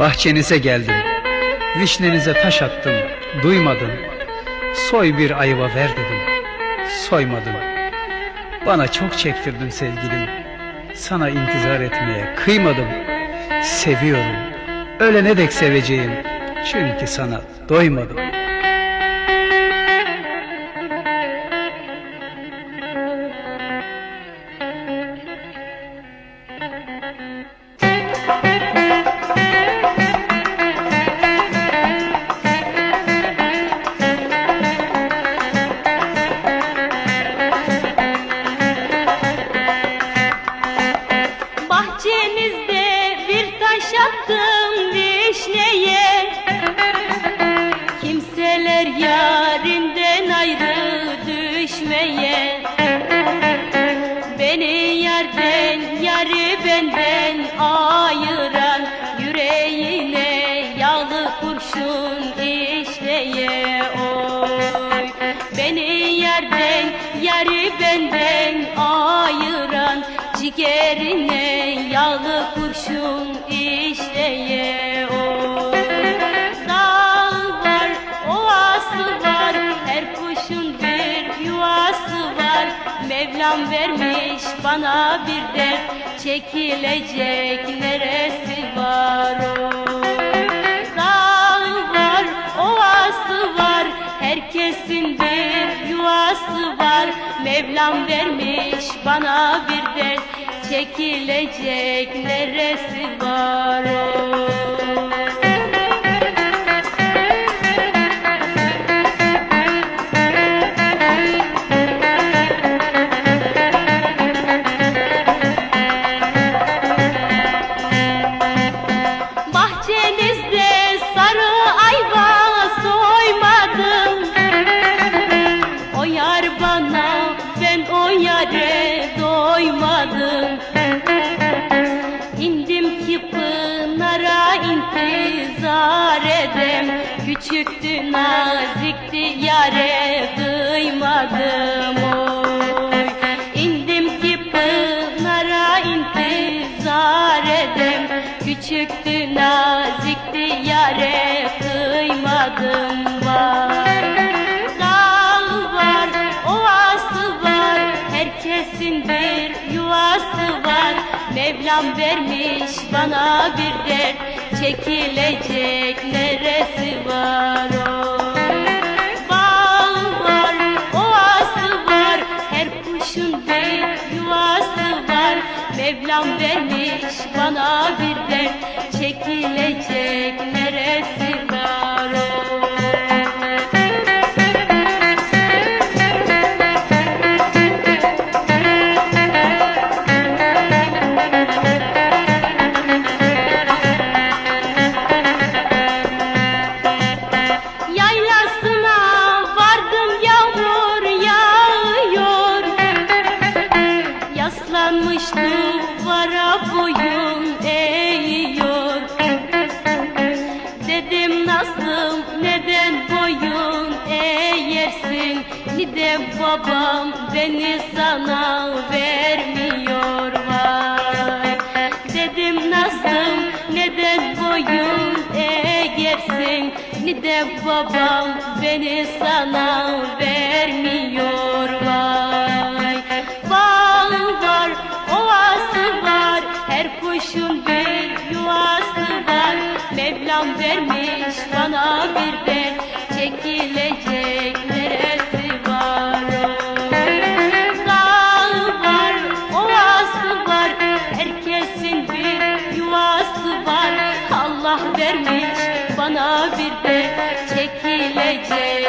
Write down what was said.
Bahçenize geldim, vişnenize taş attım, duymadın. Soy bir ayva ver dedim, soymadın. Bana çok çektirdin sevgilim, sana intizar etmeye kıymadım. Seviyorum, ölene dek seveceğim, çünkü sana doymadım. Yarı benden ayıran Yüreğine yağlı kurşun işleye oy Beni yerden yarı benden ayıran Ciğerine yağlı kurşun işleye oy Dağ var, ovası var, her kuşun bir yuvası var. Mevlam vermiş bana bir dert, çekilecek neresi var oy. Dağ var, ovası var, herkesin bir yuvası var. Mevlam vermiş bana bir dert, çekilecek neresi var oy. Ki pınara intizar edem. Küçüktü nazikti yare kıymadım oy. İndim ki pınara intizar edem. Küçüktü nazikti yare bir yuvası var. Mevlam vermiş bana bir dert, çekilecek neresi var oy. Bağ var, ovası var, her kuşun bir yuvası var. Mevlam vermiş bana bir dert, çekilecek neresi var oy. Yaslanmış duvara boyun eğiyor. Dedim nasıl neden boyun eğersin? Ni de babam beni sana vermiyor vay. Dedim nasıl neden boyun eğersin? Ni de babam beni sana vermiyor kuşun bir yuvası var Mevlam vermiş bana bir dert, çekilecek neresi var oy. Dağ var, ovası var, herkesin bir yuvası var Allah vermiş bana bir dert, çekilecek